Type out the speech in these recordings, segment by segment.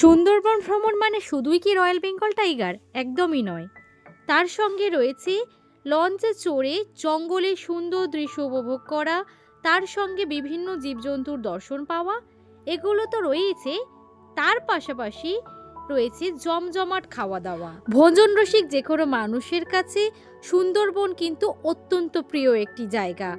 সুন্দরবন ভ্রমণ মানে শুধুই কি রয়্যাল বেঙ্গল টাইগার? একদমই নয়। তার সঙ্গে রয়েছে লঞ্চে চড়ে, জঙ্গলে সুন্দর দৃশ্য উপভোগ করা, তার সঙ্গে বিভিন্ন জীবজন্তুর দর্শন পাওয়া, এগুলো তো রয়েছে। তার পাশাপাশি রয়েছে জমজমাট খাওয়া দাওয়া। ভোজন রসিক যে কোনো মানুষের কাছে সুন্দরবন কিন্তু অত্যন্ত প্রিয় একটি জায়গা।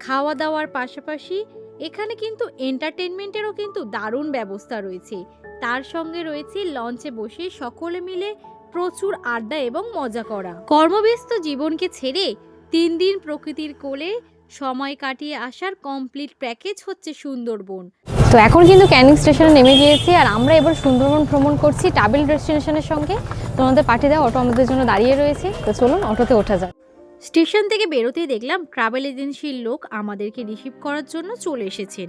খাওয়া দাওয়ার পাশাপাশি এখানে কিন্তু এন্টারটেনমেন্টেরও কিন্তু দারুণ ব্যবস্থা রয়েছে। তার সঙ্গে রয়েছে লঞ্চে বসে সকলে মিলে প্রচুর আড্ডা এবং মজা করা। কর্মব্যস্ত জীবনকে ছেড়ে তিন দিন প্রকৃতির কোলে সময় কাটিয়ে আসার কমপ্লিট প্যাকেজ হচ্ছে সুন্দরবন। তো এখন কিন্তু ক্যানিং স্টেশনে নেমে গিয়েছি আর আমরা এবার সুন্দরবন ভ্রমণ করছি টাবিল ডেস্টিনেশনের সঙ্গে। তো আমাদের পাঠিয়ে দেওয়া অটো আমাদের জন্য দাঁড়িয়ে রয়েছে। তো চলুন অটোতে ওঠা যাক। স্টেশন থেকে বেরোতে দেখলাম ট্রাভেল এজেন্সির লোক আমাদেরকে রিসিভ করার জন্য চলে এসেছেন।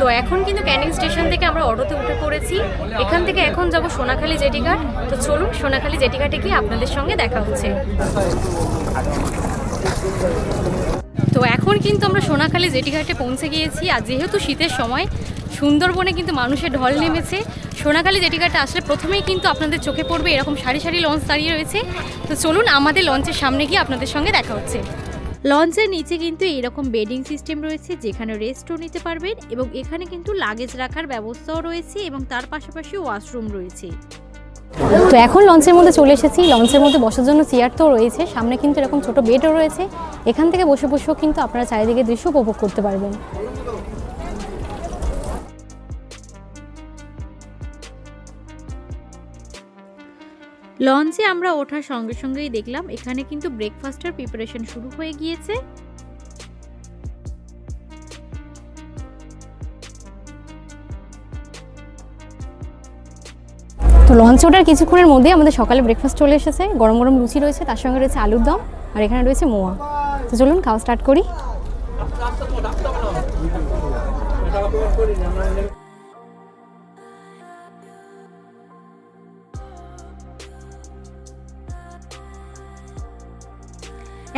তো এখন কিন্তু ক্যানিং স্টেশন থেকে আমরা অটোতে উঠে পড়েছি। এখান থেকে এখন যাব সোনাখালী জেটিঘাট তো চলুন সোনাখালী জেটিঘাটে গিয়ে আপনাদের সঙ্গে দেখা হচ্ছে। তো এখন কিন্তু আমরা সোনাখালী জেটিঘাটে পৌঁছে গিয়েছি, আর যেহেতু শীতের সময়, সুন্দরবনে কিন্তু মানুষের ঢল নেমেছে। সোনাখালী জেটিঘাটে আসলে প্রথমেই কিন্তু আপনাদের চোখে পড়বে এরকম সারি সারি লঞ্চ দাঁড়িয়ে রয়েছে। তো চলুন আমাদের লঞ্চের সামনে গিয়ে আপনাদের সঙ্গে দেখা হচ্ছে। লঞ্চের নিচে কিন্তু এরকম বেডিং সিস্টেম রয়েছে, যেখানে রেস্টও নিতে পারবেন এবং এখানে কিন্তু লাগেজ রাখার ব্যবস্থাও রয়েছে এবং তার পাশাপাশি ওয়াশরুম রয়েছে। তো এখন লঞ্চের মধ্যে চলে এসেছি। লঞ্চের মধ্যে বসার জন্য চেয়ার তো রয়েছে। সামনে কিন্তু এরকম ছোট বেডও রয়েছে। এখান থেকে বসে বসেও কিন্তু আপনারা চারিদিকে দৃশ্য উপভোগ করতে পারবেন। লঞ্চে আমরা ওঠার সঙ্গে সঙ্গেই দেখলাম, এখানে কিন্তু ব্রেকফাস্টের প্রিপারেশন শুরু হয়ে গিয়েছে। তো লঞ্চ ওঠার কিছুক্ষণের মধ্যে আমাদের সকালে ব্রেকফাস্ট চলে এসেছে। গরম গরম লুচি রয়েছে, তার সঙ্গে রয়েছে আলুর দম, আর এখানে রয়েছে মোয়া। তো চলুন, খাওয়া স্টার্ট করি।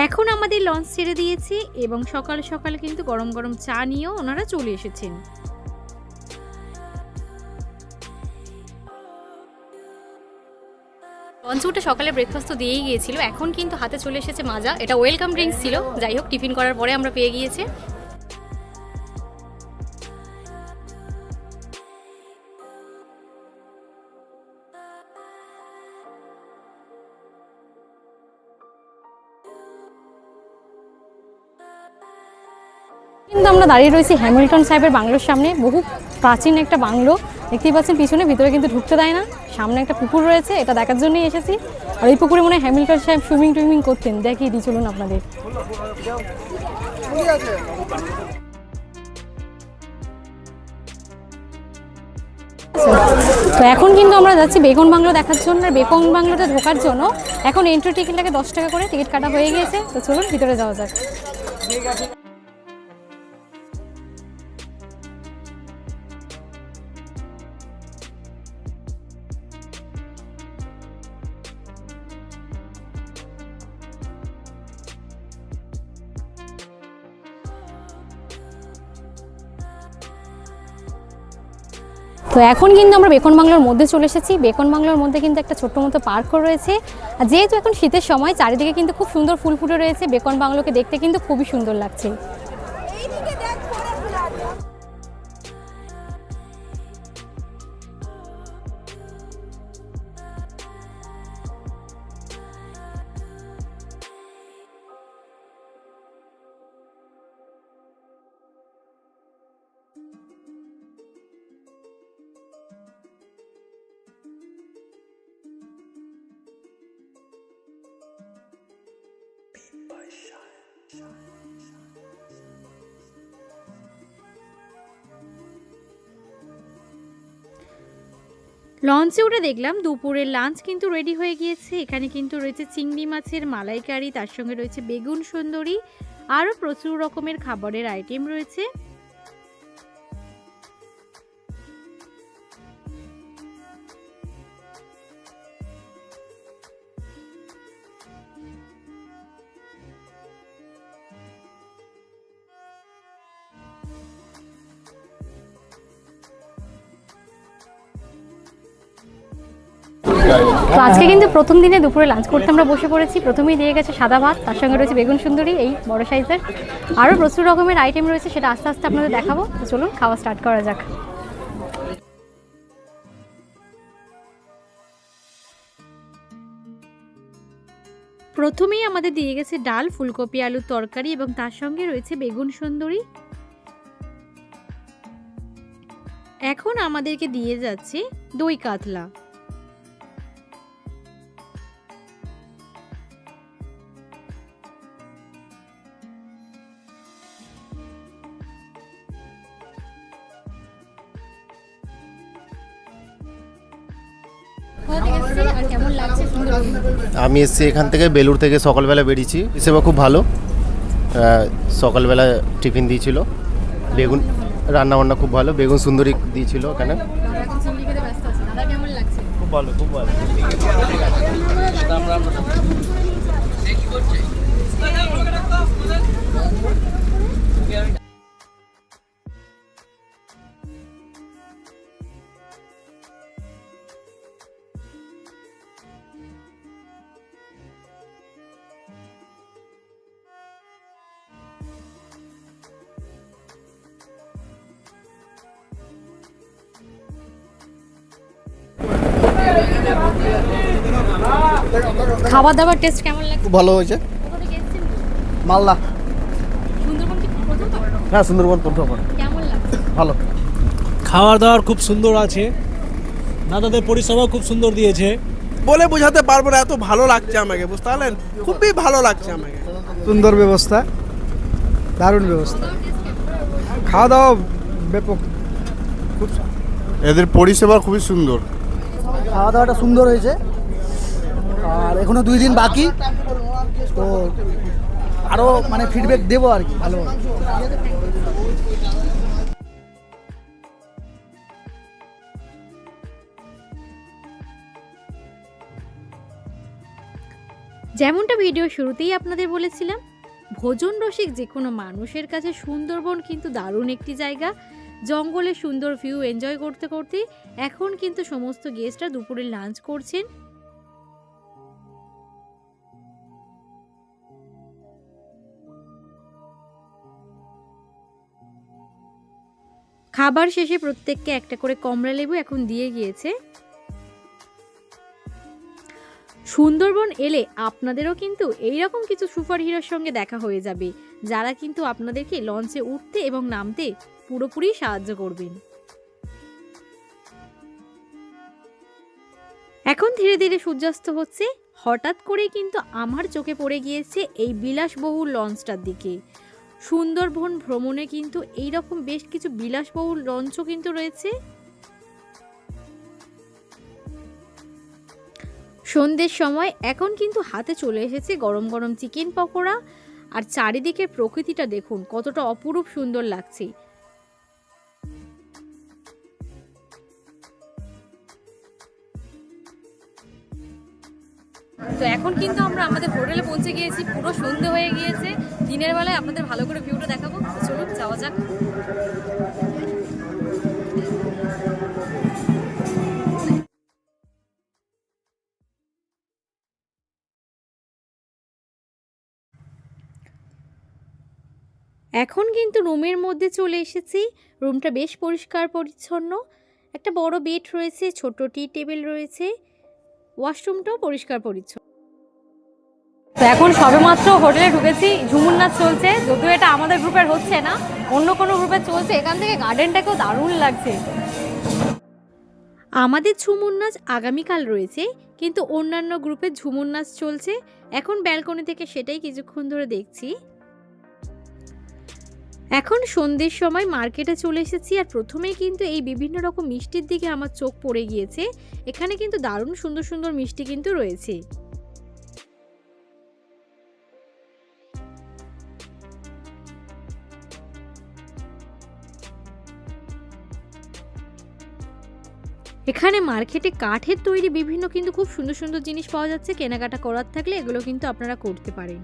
এখন আমাদের লঞ্চ ছেড়ে দিয়েছে এবং সকাল সকাল কিন্তু গরম গরম চা নিয়েও ওনারা চলে এসেছেন। লঞ্চে সকালে ব্রেকফাস্ট তো দিয়েই গিয়েছিল। এখন কিন্তু হাতে চলে এসেছে মাজা। এটা ওয়েলকাম ড্রিঙ্কস ছিল। যাই হোক টিফিন করার পরে আমরা পেয়ে গিয়েছি। কিন্তু আমরা দাঁড়িয়ে রয়েছি হ্যামিল্টন সাহেবের বাংলোর সামনে। বহু প্রাচীন একটা বাংলো। দেখতেই পাচ্ছেন, পিছনে, ভিতরে কিন্তু ঢুকতে দেয় না। সামনে একটা পুকুর রয়েছে, এটা দেখার জন্যই এসেছি। আর এই পুকুরে মনে হয় হ্যামিল্টন সাহেব সুইমিং টুইমিং করতেন। দেখিয়ে দিই, চলুন আপনাদের। তো এখন কিন্তু আমরা যাচ্ছি বেগুন বাংলো দেখার জন্য। আর বেগুন বাংলোতে ঢোকার জন্য এখন এন্ট্রি টিকিট লাগে দশ টাকা করে টিকিট কাটা হয়ে গিয়েছে। তো চলুন, ভিতরে যাওয়া যাক। তো এখন কিন্তু আমরা বেকন বাংলোর মধ্যে চলে এসেছি। বেকন বাংলোর মধ্যে কিন্তু একটা ছোট্ট মতো পার্কও রয়েছে। আর যেহেতু এখন শীতের সময়, চারিদিকে কিন্তু খুব সুন্দর ফুল ফুটে রয়েছে। বেকন বাংলোকে দেখতে কিন্তু খুবই সুন্দর লাগছে। লঞ্চে উঠে দেখলাম দুপুরের লাঞ্চ কিন্তু রেডি হয়ে গিয়েছে। এখানে কিন্তু রয়েছে চিংড়ি মাছের মালাইকারি, তার সঙ্গে রয়েছে বেগুন সুন্দরী, আরও প্রচুর রকমের খাবারের আইটেম রয়েছে। তো আজকে কিন্তু প্রথম দিনে দুপুরে লাঞ্চ করতে আমরা বসে পড়েছি। প্রথমেই দিয়ে গেছে সাদা ভাত, তার সঙ্গে রয়েছে বেগুন সুন্দরী, এই বড় সাইজের। আরও প্রচুর রকমের আইটেম রয়েছে, সেটা আস্তে আস্তে আপনাদের দেখাবো। তো চলুন, খাওয়া স্টার্ট করা যাক। প্রথমেই আমাদের দিয়ে গেছে ডাল, ফুলকপি, আলুর তরকারি এবং তার সঙ্গে রয়েছে বেগুন সুন্দরী। এখন আমাদেরকে দিয়ে যাচ্ছে দই কাতলা। আমি এসেছি এখান থেকে বেলুর থেকে সকালবেলা বেরিয়েছি। সেবা খুব ভালো। সকালবেলা টিফিন দিয়েছিল। বেগুন রান্না বান্না খুব ভালো। বেগুন সুন্দরী দিয়েছিল লাগছে খুব ভালো খুব ভালো। খাবার দাবার টেস্ট কেমন লাগছে? খুব ভালো হয়েছে। মালদা। সুন্দরবন কি প্রথম হ্যাঁ সুন্দরবন প্রথম ভালো। খাওয়ার দাওয়ার খুব সুন্দর আছে। দাদাদের পরিষেবা খুব সুন্দর দিয়েছে। বলে বোঝাতে পারব না এত ভালো লাগছে আমাকে বুঝতে পারলেন? খুবই ভালো লাগছে আমাকে। সুন্দর ব্যবস্থা দারুণ ব্যবস্থা। খাওয়া দাওয়া ব্যাপক। এদের পরিষেবা খুবই সুন্দর। খাওয়া দাওয়াটা সুন্দর হয়েছে। আর এখনও দুই দিন বাকি। তো আরও মানে ফিডব্যাক দেবো আর কি, ভালো যেমনটা ভিডিও শুরুতেই আপনাদের বলেছিলাম, ভোজন রসিক যে কোনো মানুষের কাছে সুন্দরবন কিন্তু দারুণ একটি জায়গা। জঙ্গলে সুন্দর ভিউ এনজয় করতে করতে এখন কিন্তু সমস্ত গেস্টরা দুপুরে লাঞ্চ করছেন। খাবার শেষে প্রত্যেককে একটা করে কমলা লেবু এখন দিয়ে গিয়েছে। সুন্দরবন এলে আপনাদেরও কিন্তু এইরকম কিছু সুপার হিরোর সঙ্গে দেখা হয়ে যাবে, যারা কিন্তু আপনাদেরকে লঞ্চে উঠতে এবং নামতে পুরোপুরি সাহায্য করবেন। এখন ধীরে ধীরে সূর্যাস্ত হচ্ছে। হঠাৎ করে কিন্তু আমার চোখে পড়ে গিয়েছে এই বিলাসবহুল লঞ্চটার দিকে। সুন্দরবন ভ্রমণে কিন্তু এই রকম বেশ কিছু বিলাসবহুল লঞ্চও কিন্তু রয়েছে। সন্ধ্যের সময় এখন কিন্তু হাতে চলে এসেছে গরম গরম চিকেন পকোড়া। আর চারিদিকের প্রকৃতিটা দেখুন, কতটা অপরূপ সুন্দর লাগছে। তো এখন কিন্তু আমরা আমাদের হোটেলে পৌঁছে গিয়েছি, পুরো সন্ধে হয়ে গিয়েছে। দিনের বেলায় আপনাদের ভালো করে ভিউটা দেখাবো। চলুন, যাওয়া যাক। এখন কিন্তু রুমের মধ্যে চলে এসেছি। রুমটা বেশ পরিষ্কার পরিচ্ছন্ন একটা বড় বেড রয়েছে, ছোট টি টেবিল রয়েছে। ওয়াশরুমটাও পরিষ্কার পরিচ্ছন্ন। তো এখন সবেমাত্র হোটেলে ঢুকেছি ঝুমুর নাচ চলছে। যদিও এটা আমাদের গ্রুপের হচ্ছে না অন্য কোনো গ্রুপে চলছে। এখান থেকে গার্ডেনটাকেও দারুণ লাগছে। আমাদের ঝুমুর নাচ আগামীকাল রয়েছে কিন্তু অন্যান্য গ্রুপে ঝুমুর নাচ চলছে। এখন ব্যালকনি থেকে সেটাই কিছুক্ষণ ধরে দেখছি। এখন সন্ধ্যের সময় মার্কেটে চলে এসেছি আর প্রথমেই কিন্তু এই বিভিন্ন রকম মিষ্টির দিকে আমার চোখ পড়ে গিয়েছে। এখানে কিন্তু দারুণ সুন্দর সুন্দর মিষ্টি কিন্তু রয়েছে। এখানে মার্কেটে কাঠের তৈরি বিভিন্ন কিন্তু খুব সুন্দর সুন্দর জিনিস পাওয়া যাচ্ছে। কেনাকাটা করার থাকলে এগুলো কিন্তু আপনারা করতে পারেন।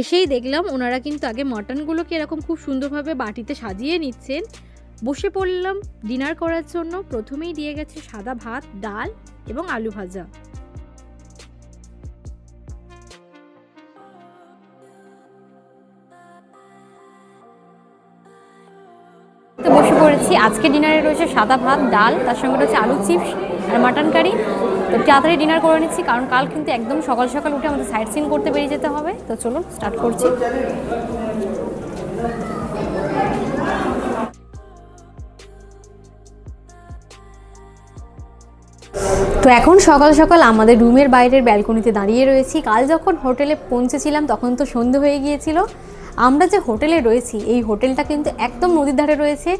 এসেই দেখলাম ওনারা কিন্তু আগে মটনগুলোকে এরকম খুব সুন্দরভাবে বাটিতে সাজিয়ে নিচ্ছেন। বসে পড়লাম ডিনার করার জন্য। প্রথমেই দিয়ে গেছে সাদা ভাত, ডাল এবং আলু ভাজা। তো বসে পড়েছি। আজকে ডিনারে রয়েছে সাদা ভাত, ডাল, তার সঙ্গে রয়েছে আলু চিপস আর মাটন কারি তো তাড়াতাড়ি ডিনার করে নিচ্ছি, কারণ কাল কিন্তু একদম সকাল সকাল উঠে আমাদের সাইড সিন করতে বেরিয়ে যেতে হবে। তো চলুন স্টার্ট করছি। তো এখন সকাল সকাল আমাদের রুমের বাইরের ব্যালকনিতে দাঁড়িয়ে রয়েছি। কাল যখন হোটেলে পৌঁছেছিলাম, তখন তো সন্ধে হয়ে গিয়েছিল। আমরা যে হোটেলে রয়েছি, এই হোটেলটা কিন্তু একদম নদীর ধারে রয়েছে।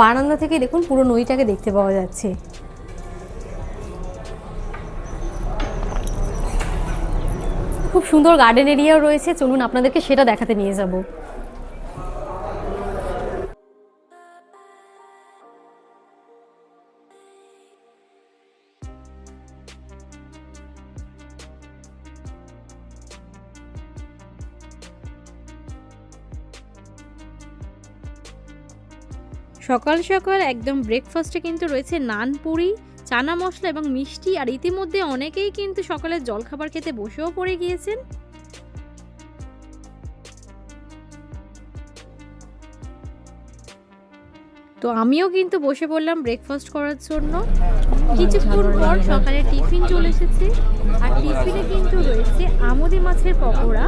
বারান্দা থেকে দেখুন, পুরো নদীটাকে দেখতে পাওয়া যাচ্ছে। খুব সুন্দর গার্ডেন এরিয়াও রয়েছে, চলুন আপনাদেরকে সেটা দেখাতে নিয়ে যাব। সকাল সকাল একদম ব্রেকফাস্টে কিন্তু রয়েছে নান পুরি চানা মশলা এবং মিষ্টি আর ইতিমধ্যে অনেকেই কিন্তু সকালের জলখাবার খেতে বসেও পড়ে গিয়েছেন। তো আমিও কিন্তু বসে পড়লাম ব্রেকফাস্ট করার জন্য। কিছুক্ষণ পর সকালে টিফিন চলে এসেছে। আর টিফিনে কিন্তু রয়েছে আমুদি মাছের পকোড়া।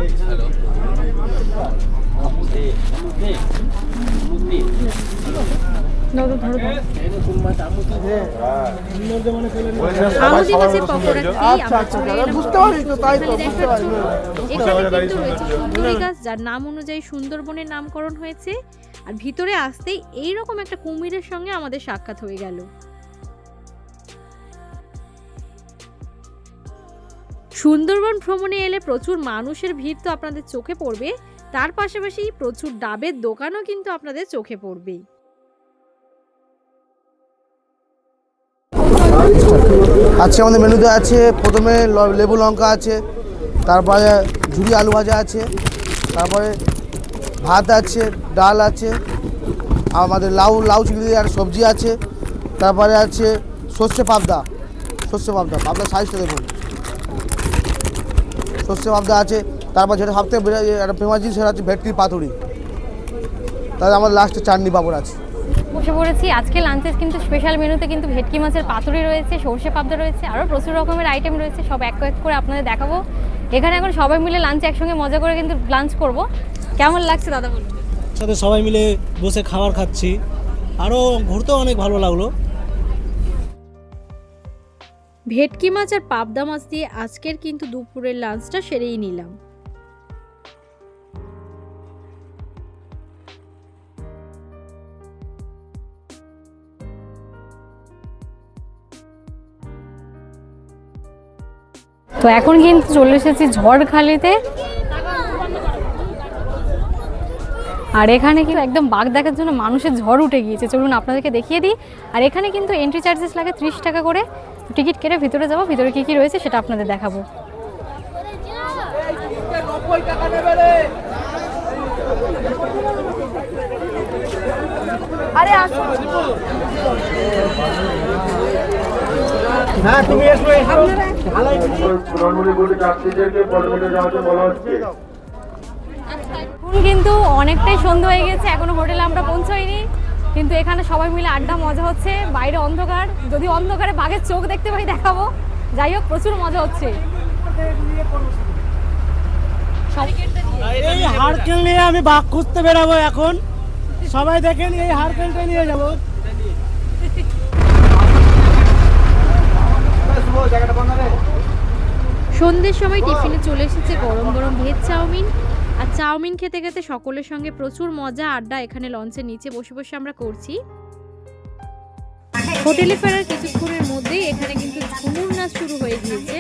যার নাম অনুযায়ী সুন্দরবনের নামকরণ হয়েছে আর ভিতরে আসতেই এইরকম একটা কুমিরের সঙ্গে আমাদের সাক্ষাৎ হয়ে গেল সুন্দরবন ভ্রমণে এলে প্রচুর মানুষের ভিড় তো আপনাদের চোখে পড়বে। তার পাশাপাশি প্রচুর ডাবের দোকানও কিন্তু আপনাদের চোখে পড়বেই। আজকে আমাদের মেনুতে আছে, প্রথমে লেবু লঙ্কা আছে, তারপরে ঝুরি আলু ভাজা আছে, তারপরে ভাত আছে, ডাল আছে, আমাদের লাউ লাউ চিংড়ি আর সবজি আছে, তারপরে আছে সর্ষে পাবদা সর্ষে পাবদা পাবদা সাইজটা দেখুন। সর্ষে পাবদা আছে তারপর যেটা সবথেকে বেড়ে একটা ফেমাস জিনিস সেটা হচ্ছে ভেটকির পাতুরি। তাহলে আমাদের লাস্টে চাটনি পাঁপড় আছে। বসে পড়েছি। আজকে লাঞ্চের কিন্তু স্পেশাল মেনুতে কিন্তু ভেটকি মাছের পাতুরি রয়েছে সর্ষে পাবদা রয়েছে আরও প্রচুর রকমের আইটেম রয়েছে সব এক এক করে আপনাদের দেখাবো। এখানে এখন সবাই মিলে লাঞ্চ একসঙ্গে মজা করে কিন্তু লাঞ্চ করব। কেমন লাগছে দাদা বলুন? সাথে সবাই মিলে বসে খাবার খাচ্ছি। আরও ঘুরতেও অনেক ভালো লাগল। ভেটকি মাছ আর পাবদা মাছ দিয়ে আজকের কিন্তু দুপুরের লাঞ্চটা সেরেই নিলাম। তো এখন কিন্তু চলে এসেছি ঝড়খালিতে। আর এখানে কিন্তু একদম বাঘ দেখার জন্য মানুষের ঝড় উঠে গিয়েছে। চলুন আপনাদেরকে দেখিয়ে দিই। আর এখানে কিন্তু এন্ট্রি চার্জেস লাগে ত্রিশ টাকা করে। টিকিট কেটে ভিতরে যাব, ভিতরে কী কী রয়েছে সেটা আপনাদের দেখাবো। প্রধানমন্ত্রী যাত্রীদেরকে পদমেটে যাওয়াতে বলা হচ্ছে। এখন কিন্তু অনেকটাই সন্ধ্যা হয়ে গেছে এখনও হোটেলে আমরা পৌঁছাইনি। কিন্তু এখানে সবাই মিলে আড্ডা মজা হচ্ছে বাইরে অন্ধকার। যদি অন্ধকারে বাঘের চোখ দেখতে পাই দেখাবো। যাই হোক প্রচুর মজা হচ্ছে। এই হারকেল নিয়ে আমি বাঘ খুঁজতে বেরাবো এখন। সবাই দেখেন এই হারকেলটা নিয়ে যাব। সন্ধ্যের সময় টিফিনে চলে এসেছে গরম গরম ভেজ চাউমিন। আর চাউমিন খেতে খেতে সকলের সঙ্গে প্রচুর মজা, আড্ডা এখানে লঞ্চের নিচে বসে বসে আমরা করছি। হোটেলে ফেরার কিছুক্ষণের মধ্যেই এখানে কিন্তু ঝুমুর নাচ শুরু হয়ে গিয়েছে।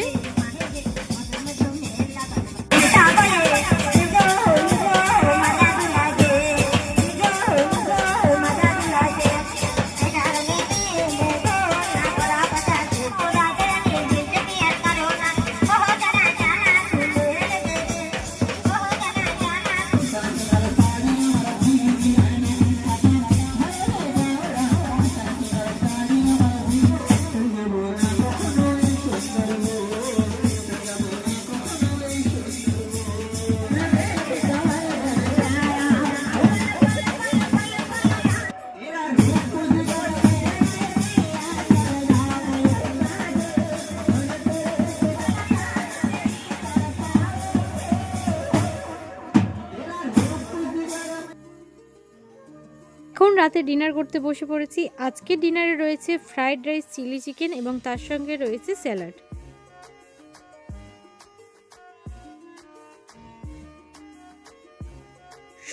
রাতে ডিনার করতে বসে পড়েছি। আজকে ডিনারে রয়েছে ফ্রাইড রাইস, চিলি চিকেন এবং তার সঙ্গে রয়েছে স্যালাড।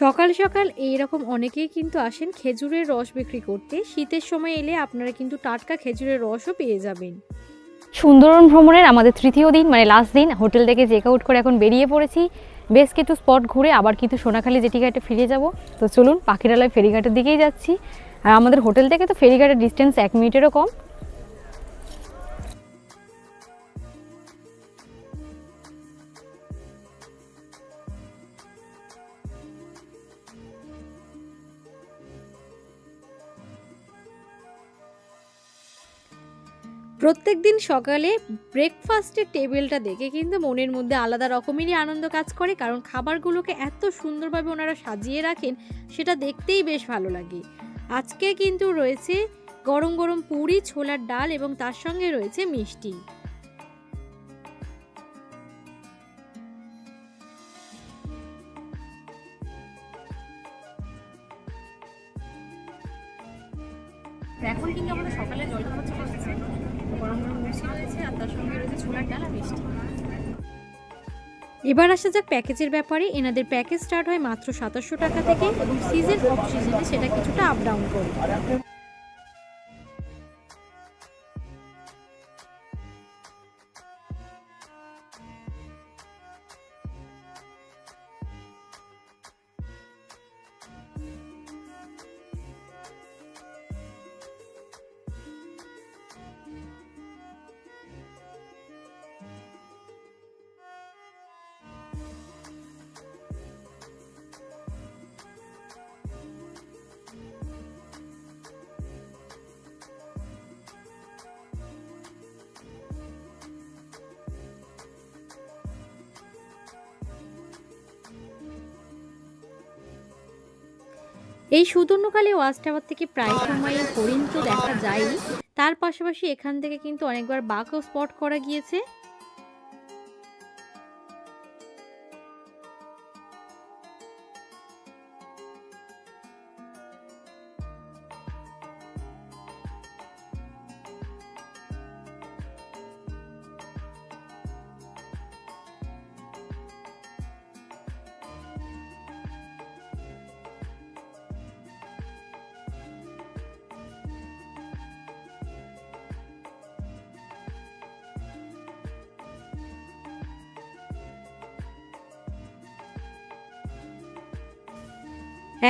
সকাল সকাল এই রকম অনেকেই কিন্তু আসেন খেজুরের রস বিক্রি করতে। শীতের সময় এলে আপনারা কিন্তু টাটকা খেজুরের রসও পেয়ে যাবেন। সুন্দরবন ভ্রমণের আমাদের তৃতীয় দিন মানে লাস্ট দিন, হোটেল থেকে চেক আউট করে এখন বেরিয়ে পড়েছি। বেশ কিছু স্পট ঘুরে আবার কিন্তু সোনাখালি জেটিঘাটে ফিরে যাব। তো চলুন পাখিরালয় ফেরিঘাটের দিকেই যাচ্ছি। আর আমাদের হোটেল থেকে তো ফেরিঘাটের ডিস্টেন্স এক মিনিটেরও কম। প্রত্যেক দিন সকালে ব্রেকফাস্টের টেবিলটা দেখে কিন্তু মনের মধ্যে আলাদা রকমেরই আনন্দ কাজ করে, কারণ খাবারগুলোকে এত সুন্দরভাবে ওনারা সাজিয়ে রাখেন, সেটা দেখতেই বেশ ভালো লাগে। আজকে কিন্তু রয়েছে গরম গরম পুরি, ছোলার ডাল এবং তার সঙ্গে রয়েছে মিষ্টি। এবার আসা যাক প্যাকেজের ব্যাপারে। এনাদের প্যাকেজ স্টার্ট হয় মাত্র সাতাশশো টাকা থেকে এবং সিজন অফ সিজনে সেটা কিছুটা আপ ডাউন করে। এই সুদর্ণকালে ওয়াচ টাওয়ার থেকে প্রায় সময় হরিণ তো দেখা যায়নি তার পাশাপাশি এখান থেকে কিন্তু অনেকবার বাঘও স্পট করা গিয়েছে।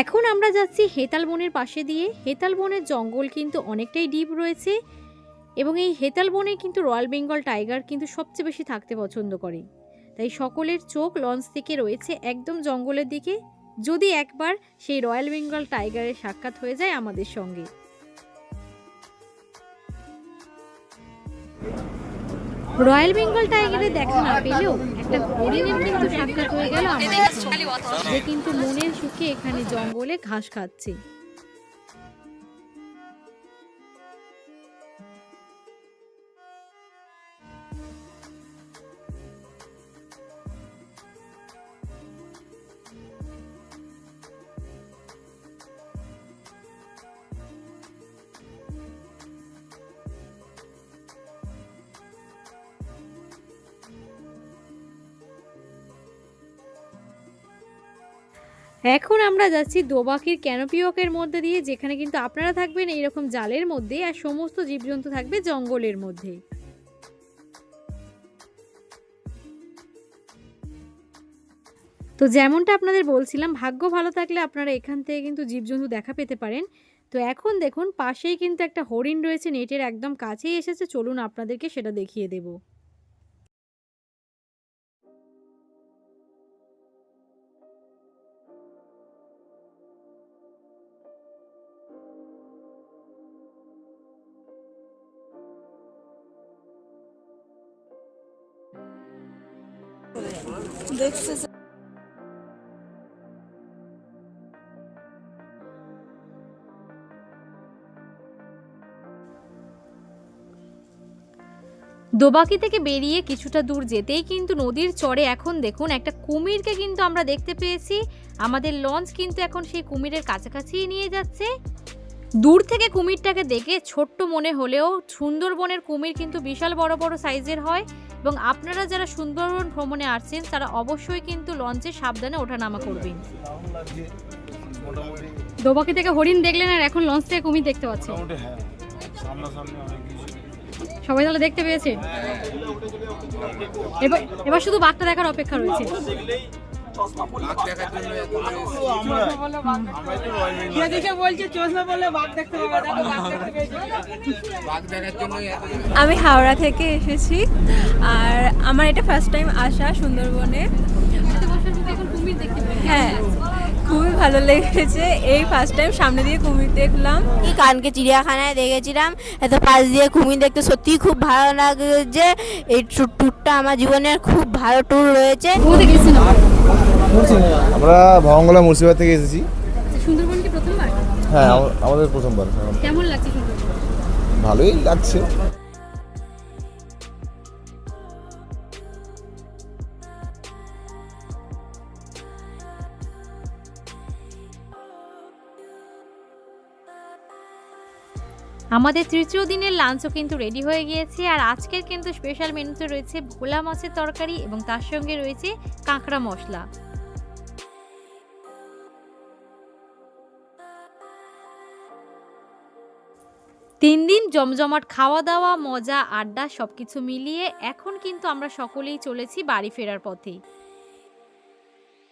এখন আমরা যাচ্ছি হেতাল বনের পাশে দিয়ে। হেতাল বনের জঙ্গল কিন্তু অনেকটাই ডিপ রয়েছে এবং এই হেতাল বনে কিন্তু রয়্যাল বেঙ্গল টাইগার কিন্তু সবচেয়ে বেশি থাকতে পছন্দ করে। তাই সকলের চোখ লঞ্চ থেকে রয়েছে একদম জঙ্গলের দিকে। যদি একবার সেই রয়্যাল বেঙ্গল টাইগারের সাক্ষাৎ হয়ে যায় আমাদের সঙ্গে। রয়্যাল বেঙ্গল টাইগারের দেখা না পেলেও একটা হরিণের কিন্তু সাক্ষাৎ হয়ে গেল আমাদের। সঙ্গে যে কিন্তু মনের সুখে এখানে জঙ্গলে ঘাস খাচ্ছে। এখন আমরা যাচ্ছি দোবাকির ক্যানোপি ওয়াকের মধ্যে দিয়ে, যেখানে কিন্তু আপনারা থাকবেন এইরকম জালের মধ্যে আর সমস্ত জীবজন্তু থাকবে জঙ্গলের মধ্যে। তো যেমনটা আপনাদের বলছিলাম, ভাগ্য ভালো থাকলে আপনারা এখান থেকে কিন্তু জীবজন্তু দেখা পেতে পারেন। তো এখন দেখুন, পাশেই কিন্তু একটা হরিণ রয়েছে, নেটের একদম কাছেই এসেছে, চলুন আপনাদেরকে সেটা দেখিয়ে দেবো। দোবাকি থেকে বেরিয়ে কিছুটা দূর যেতেই কিন্তু নদীর চরে এখন দেখুন একটা কুমিরকে কিন্তু আমরা দেখতে পেয়েছি। আমাদের লঞ্চ কিন্তু এখন সেই কুমিরের কাছাকাছিই নিয়ে যাচ্ছে। দূর থেকে কুমিরটাকে দেখে ছোট্ট মনে হলেও সুন্দরবনের কুমির কিন্তু বিশাল বড় বড় সাইজের হয়। এবং আপনারা যারা সুন্দরবন ভ্রমণে আসছেন তারা অবশ্যই কিন্তু লঞ্চে সাবধানে ওঠানামা করবেন। দোবাকি থেকে হরিণ দেখলেন আর এখন লঞ্চ থেকে কুমির দেখতে পাচ্ছেন। সবাই তাহলে দেখতে পেয়েছেন এবার এবার শুধু বাঘটা দেখার অপেক্ষা রয়েছে। আমি হাওড়া থেকে এসেছি আর আমার এটা ফার্স্ট টাইম আসা সুন্দরবনে। এখন কুমির দেখতে পেয়েছে হ্যাঁ খুবই ভালো লেগেছে। এই ফার্স্ট টাইম সামনে দিয়ে কুমির দেখলাম। এই কানকে চিড়িয়াখানায় দেখেছিলাম এত পাশ দিয়ে কুমির দেখতে সত্যিই খুব ভালো লাগছে। এই ট্যুরটা আমার জীবনের খুব ভালো ট্যুর রয়েছে। আমরা ভঙ্গলা মুর্শিদাবাদ থেকে এসেছি। সুন্দরবন কি প্রথমবার? হ্যাঁ আমাদের প্রথমবার। কেমন লাগছে সুন্দরবন? ভালোই লাগছে। আমাদের তৃতীয় দিনের লাঞ্চও কিন্তু রেডি হয়ে গিয়েছে আর আজকের কিন্তু স্পেশাল মেনুতে রয়েছে ভোলা মাছের তরকারি এবং তার সঙ্গে রয়েছে কাঁকড়া মশলা। তিন দিন জমজমাট খাওয়া দাওয়া, মজা, আড্ডা সব কিছু মিলিয়ে এখন কিন্তু আমরা সকলেই চলেছি বাড়ি ফেরার পথে।